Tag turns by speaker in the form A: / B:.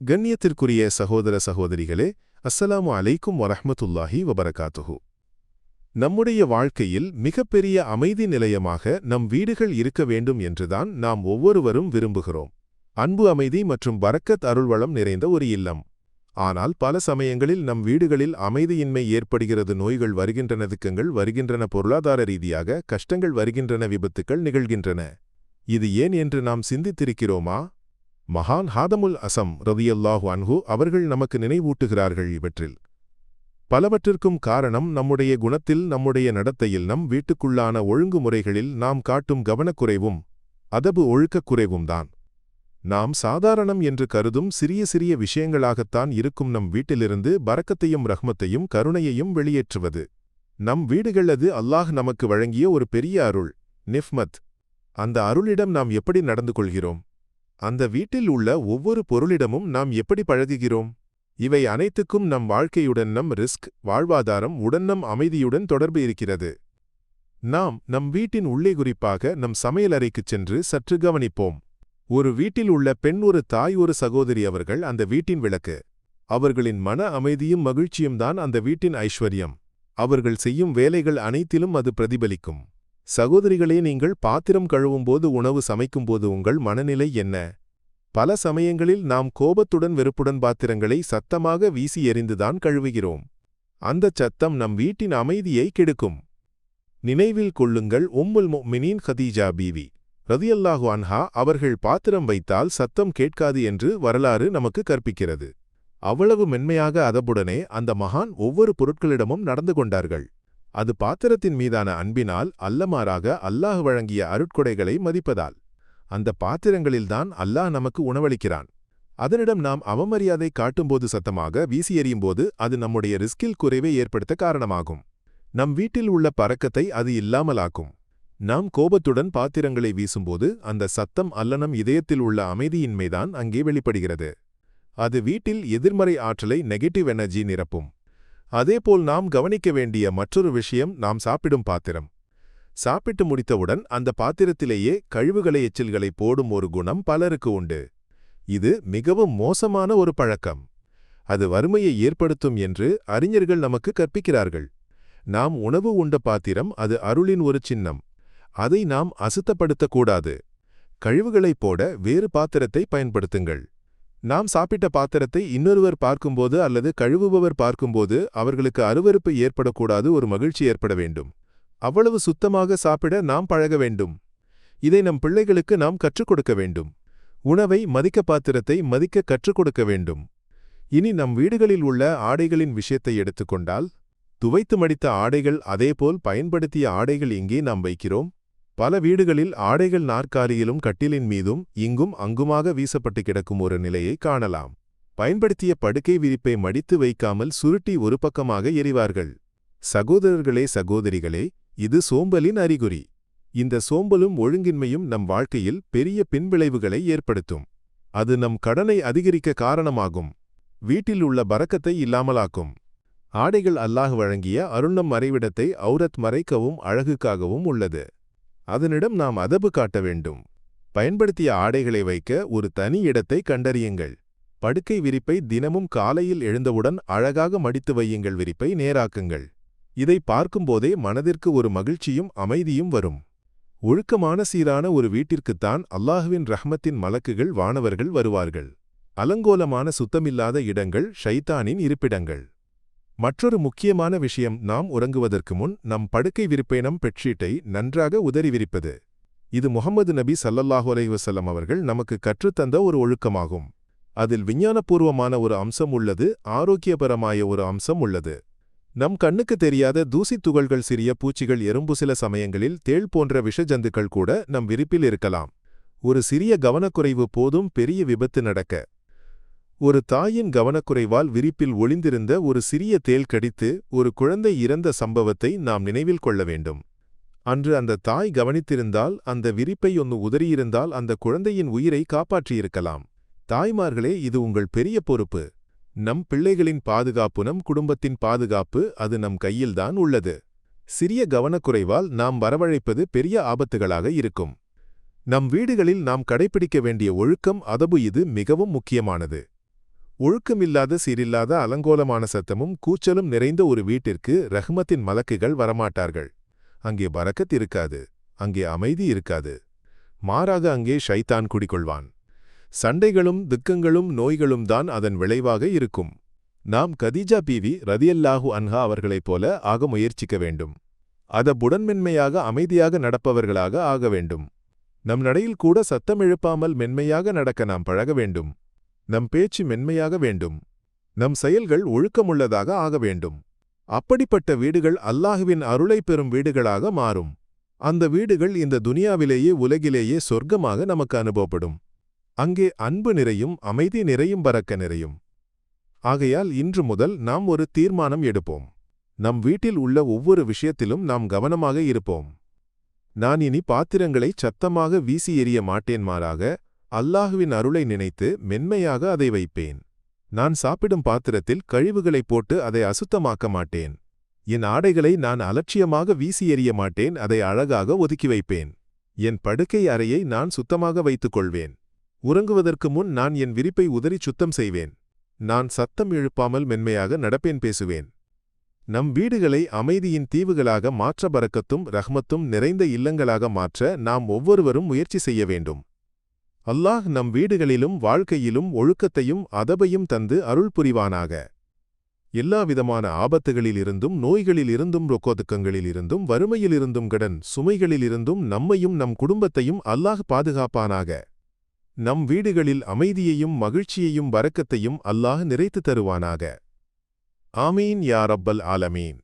A: கண்ணியத்திற்குரிய சகோதர சகோதரிகளே அஸ்ஸலாமு அலைக்கும் வரஹமத்துல்லாஹி வபரகாத்துஹு. நம்முடைய வாழ்க்கையில் மிகப்பெரிய அமைதி நிலையமாக நம் வீடுகள் இருக்க வேண்டும் என்றுதான் நாம் ஒவ்வொருவரும் விரும்புகிறோம். அன்பு அமைதி மற்றும் பரக்கத் அருள்வளம் நிறைந்த ஒரு இல்லம். ஆனால் பல சமயங்களில் நம் வீடுகளில் அமைதியின்மை ஏற்படுகிறது நோய்கள் வருகின்றன துக்கங்கள் வருகின்றன பொருளாதார ரீதியாக கஷ்டங்கள் வருகின்றன விபத்துக்கள் நிகழ்கின்றன. இது ஏன் என்று நாம் சிந்தித்திருக்கிறோமா? மகான் ஹாதமுல் அசம் ரதியல்லாஹு அன்ஹு அவர்கள் நமக்கு நினைவூட்டுகிறார்கள் இவற்றில். பலவற்றிற்கும் காரணம் நம்முடைய குணத்தில் நம்முடைய நடத்தையில் நம் வீட்டுக்குள்ளான ஒழுங்குமுறைகளில் நாம் காட்டும் கவனக்குறைவும் அதபு ஒழுக்கக்குறைவும் தான் நாம் சாதாரணம் என்று கருதும் சிறிய சிறிய விஷயங்களாகத்தான் இருக்கும் நம் வீட்டிலிருந்து பறக்கத்தையும் ரஹ்மத்தையும் கருணையையும் வெளியேற்றுவது. நம் வீடுகளது அல்லாஹ் நமக்கு வழங்கிய ஒரு பெரிய அருள் நிஃப்மத். அந்த அருளிடம் நாம் எப்படி நடந்து கொள்கிறோம்? அந்த வீட்டில் உள்ள ஒவ்வொரு பொருளிடமும் நாம் எப்படி பழகுகிறோம்? இவை அனைத்துக்கும் நம் வாழ்க்கையுடன் நம் ரிஸ்க் வாழ்வாதாரம் உடன் நம் அமைதியுடன் தொடர்பு இருக்கிறது. நாம் நம் வீட்டின் உள்ளே குறிப்பாக நம் சமையலறைக்குச் சென்று சற்று கவனிப்போம். ஒரு வீட்டில் உள்ள பெண் ஒரு தாய் ஒரு சகோதரி அவர்கள் அந்த வீட்டின் விளக்கு. அவர்களின் மன அமைதியும் மகிழ்ச்சியும் தான் அந்த வீட்டின் ஐஸ்வர்யம். அவர்கள் செய்யும் வேலைகள் அனைத்திலும் அது பிரதிபலிக்கும். சகோதரிகளே நீங்கள் பாத்திரம் கழுவும்போது உணவு சமைக்கும்போது உங்கள் மனநிலை என்ன? பல சமயங்களில் நாம் கோபத்துடன் வெறுப்புடன் பாத்திரங்களை சத்தமாக வீசி எறிந்துதான் கழுவுகிறோம். அந்தச் சத்தம் நம் வீட்டின் அமைதியை கெடுக்கும். நினைவில் கொள்ளுங்கள் உம்முல் மினின் ஹதீஜா பீவி ரதியல்லாஹு அன்ஹா அவர்கள் பாத்திரம் வைத்தால் சத்தம் கேட்காது என்று வரலாறு நமக்கு கற்பிக்கிறது. அவ்வளவு மென்மையாக அதபுடனே அந்த மகான் ஒவ்வொரு பொருட்களிடமும் நடந்து கொண்டார்கள். அது பாத்திரத்தின் மீதான அன்பினால் அல்லமாறாக அல்லாஹ் வழங்கிய அருட்கொடைகளை மதிப்பதால். அந்த பாத்திரங்களில்தான் அல்லாஹ் நமக்கு உணவளிக்கிறான். அதனிடம் நாம் அவமரியாதை காட்டும்போது சத்தமாக வீசி எறியும்போது அது நம்முடைய ரிஸ்கில் குறைவை ஏற்படுத்த காரணமாகும். நம் வீட்டில் உள்ள பறக்கத்தை அது இல்லாமலாக்கும். நாம் கோபத்துடன் பாத்திரங்களை வீசும்போது அந்த சத்தம் அல்லனம் இதயத்தில் உள்ள அமைதியின்மைதான் அங்கே வெளிப்படுகிறது. அது வீட்டில் எதிர்மறை ஆற்றலை நெகட்டிவ் எனர்ஜி நிரப்பும். அதேபோல் நாம் கவனிக்க வேண்டிய மற்றொரு விஷயம் நாம் சாப்பிடும் பாத்திரம். சாப்பிட்டு முடித்தவுடன் அந்த பாத்திரத்திலேயே கழிவுகளை எச்சில்களை போடும் ஒரு குணம் பலருக்கு உண்டு. இது மிகவும் மோசமான ஒரு பழக்கம். அது வறுமையை ஏற்படுத்தும் என்று அறிஞர்கள் நமக்கு கற்பிக்கிறார்கள். நாம் உணவு உண்ட பாத்திரம் அது அருளின் ஒரு சின்னம். அதை நாம் அசுத்தப்படுத்தக்கூடாது. கழிவுகளைப் போட வேறு பாத்திரத்தை பயன்படுத்துங்கள். நாம் சாப்பிட்ட பாத்திரத்தை இன்னொருவர் பார்க்கும்போது அல்லது கழுவுபவர் பார்க்கும்போது அவர்களுக்கு அருவருப்பு ஏற்படக்கூடாது ஒரு மகிழ்ச்சி ஏற்பட வேண்டும். அவ்வளவு சுத்தமாக சாப்பிட நாம் பழக வேண்டும். இதை நம் பிள்ளைகளுக்கு நாம் கற்றுக் கொடுக்க வேண்டும். உணவை மதிக்க பாத்திரத்தை மதிக்க கற்றுக் கொடுக்க வேண்டும். இனி நம் வீடுகளில் உள்ள ஆடைகளின் விஷயத்தை எடுத்துக்கொண்டால் துவைத்து மடித்த ஆடைகள் அதேபோல் பயன்படுத்திய ஆடைகள் எங்கே நாம் வைக்கிறோம்? பல வீடுகளில் ஆடைகள் நாற்காலியிலும் கட்டிலின் மீதும் இங்கும் அங்குமாக வீசப்பட்டு கிடக்கும் ஒரு நிலையை காணலாம். பயன்படுத்திய படுக்கை விரிப்பை மடித்து வைக்காமல் சுருட்டி ஒரு பக்கமாக எறிவார்கள். சகோதரர்களே சகோதரிகளே இது சோம்பலின் அறிகுறி. இந்த சோம்பலும் ஒழுங்கின்மையும் நம் வாழ்க்கையில் பெரிய பின்விளைவுகளை ஏற்படுத்தும். அது நம் கடனை அதிகரிக்க காரணமாகும். வீட்டில் உள்ள பறக்கத்தை இல்லாமலாக்கும். ஆடைகள் அல்லாஹ் வழங்கிய அருண்ணம் மறைவிடத்தை ஔரத் மறைக்கவும் அழகுக்காகவும் உள்ளது. அதனிடம் நாம் அதபு காட்ட வேண்டும். பயன்படுத்திய ஆடைகளை வைக்க ஒரு தனி இடத்தை கண்டறியுங்கள். படுக்கை விரிப்பை தினமும் காலையில் எழுந்தவுடன் அழகாக மடித்து வையுங்கள் விரிப்பை நேராக்குங்கள். இதை பார்க்கும்போதே மனதிற்கு ஒரு மகிழ்ச்சியும் அமைதியும் வரும். ஒழுக்கமான சீரான ஒரு வீட்டிற்குத்தான் அல்லாஹுவின் ரஹ்மத்தின் மலக்குகள் வானவர்கள் வருவார்கள். அலங்கோலமான சுத்தமில்லாத இடங்கள் ஷைத்தானின் இருப்பிடங்கள். மற்றொரு முக்கியமான விஷயம் நாம் உறங்குவதற்கு முன் நம் படுக்கை விரிப்பேனம் பெட்ஷீட்டை நன்றாக உதறி விரிப்பது. இது முகமது நபி சல்லல்லாஹு அலைவசல்லம் அவர்கள் நமக்கு கற்றுத்தந்த ஒரு ஒழுக்கமாகும். அதில் விஞ்ஞானபூர்வமான ஒரு அம்சம் உள்ளது ஆரோக்கியபரமாய ஒரு அம்சம் உள்ளது. நம் கண்ணுக்கு தெரியாத தூசித் துகள்கள் சிறிய பூச்சிகள் எறும்பு சில சமயங்களில் தேள் போன்ற விஷஜந்துக்கள் கூட நம் விரிப்பில் இருக்கலாம். ஒரு சிறிய கவனக்குறைவு போதும் பெரிய விபத்து நடக்க ஒரு தாயின் கவனக்குறைவால் விரிப்பில் ஒளிந்திருந்த ஒரு சிறிய தேல் கடித்து ஒரு குழந்தை இறந்த சம்பவத்தை நாம் நினைவில் கொள்ள வேண்டும். அன்று அந்த தாய் கவனித்திருந்தால் அந்த விரிப்பை ஒன்று உதறியிருந்தால் அந்த குழந்தையின் உயிரை காப்பாற்றியிருக்கலாம். தாய்மார்களே இது உங்கள் பெரிய பொறுப்பு. நம் பிள்ளைகளின் பாதுகாப்பு நம் குடும்பத்தின் பாதுகாப்பு அது நம் கையில்தான் உள்ளது. சிறிய கவனக்குறைவால் நாம் வரவழைப்பது பெரிய ஆபத்துகளாக இருக்கும். நம் வீடுகளில் நாம் கடைபிடிக்க வேண்டிய ஒழுக்கம் அதபு இது மிகவும் முக்கியமானது. ஒழுக்கமில்லாத சீரில்லாத அலங்கோலமான சத்தமும் கூச்சலும் நிறைந்த ஒரு வீட்டிற்கு ரஹ்மத்தின் மலக்குகள் வரமாட்டார்கள். அங்கே பறக்கத் இருக்காது. அங்கே அமைதி இருக்காது. மாறாக அங்கே ஷைத்தான் குடிக்கொள்வான் சண்டைகளும் துக்கங்களும் நோய்களும் தான் அதன் விளைவாக இருக்கும். நாம் கதீஜா பீவி ரதியல்லாஹு அன்ஹா அவர்களைப் போல ஆக முயற்சிக்க வேண்டும். அத புடன்மென்மையாக அமைதியாக நடப்பவர்களாக ஆக வேண்டும். நம் நடையில் கூட சத்தம் எழுப்பாமல் மென்மையாக நடக்க நாம் பழக வேண்டும். நம் பேச்சு மென்மையாக வேண்டும். நம் செயல்கள் ஒழுக்கமுள்ளதாக ஆக வேண்டும். அப்படிப்பட்ட வீடுகள் அல்லாஹுவின் அருளை பெறும் வீடுகளாக மாறும். அந்த வீடுகள் இந்த துனியாவிலேயே உலகிலேயே சொர்க்கமாக நமக்கு அனுபவப்படும். அங்கே அன்பு நிறையும் அமைதி நிறையும் பறக்க நிறையும். ஆகையால் இன்று முதல் நாம் ஒரு தீர்மானம் எடுப்போம். நம் வீட்டில் உள்ள ஒவ்வொரு விஷயத்திலும் நாம் கவனமாக இருப்போம். நான் இனி பாத்திரங்களை சத்தமாக வீசி எறிய மாட்டேன் மாறாக அல்லாஹுவின் அருளை நினைத்து மென்மையாக அதை வைப்பேன். நான் சாப்பிடும் பாத்திரத்தில் கழிவுகளை போட்டு அதை அசுத்தமாக்க மாட்டேன். என் ஆடைகளை நான் அலட்சியமாக வீசி எறிய மாட்டேன் அதை அழகாக ஒதுக்கி வைப்பேன். என் படுக்கை அறையை நான் சுத்தமாக வைத்துக் கொள்வேன். உறங்குவதற்கு முன் நான் என் விரிப்பை உதறி சுத்தம் செய்வேன். நான் சத்தம் எழுப்பாமல் மென்மையாக நடப்பேன் பேசுவேன். நம் வீடுகளை அமைதியின் தீவுகளாக மாற்ற பறக்கத்தும் ரஹ்மத்தும் நிறைந்த இல்லங்களாக மாற்ற நாம் ஒவ்வொருவரும் முயற்சி செய்ய வேண்டும். அல்லாஹ் நம் வீடுகளிலும் வாழ்க்கையிலும் ஒழுக்கத்தையும் அதபையும் தந்து அருள் புரிவானாக எல்லாவிதமான ஆபத்துகளிலிருந்தும் நோய்களிலிருந்தும் ரொக்கோதுக்கங்களிலிருந்தும் வறுமையிலிருந்தும் கடன் சுமைகளிலிருந்தும் நம்மையும் நம் குடும்பத்தையும் அல்லாஹ் பாதுகாப்பானாக. நம் வீடுகளில் அமைதியையும் மகிழ்ச்சியையும் வரக்கத்தையும் அல்லாஹ் நிறைத்து தருவானாக. ஆமீன் யா ரப்பல் ஆலமீன்.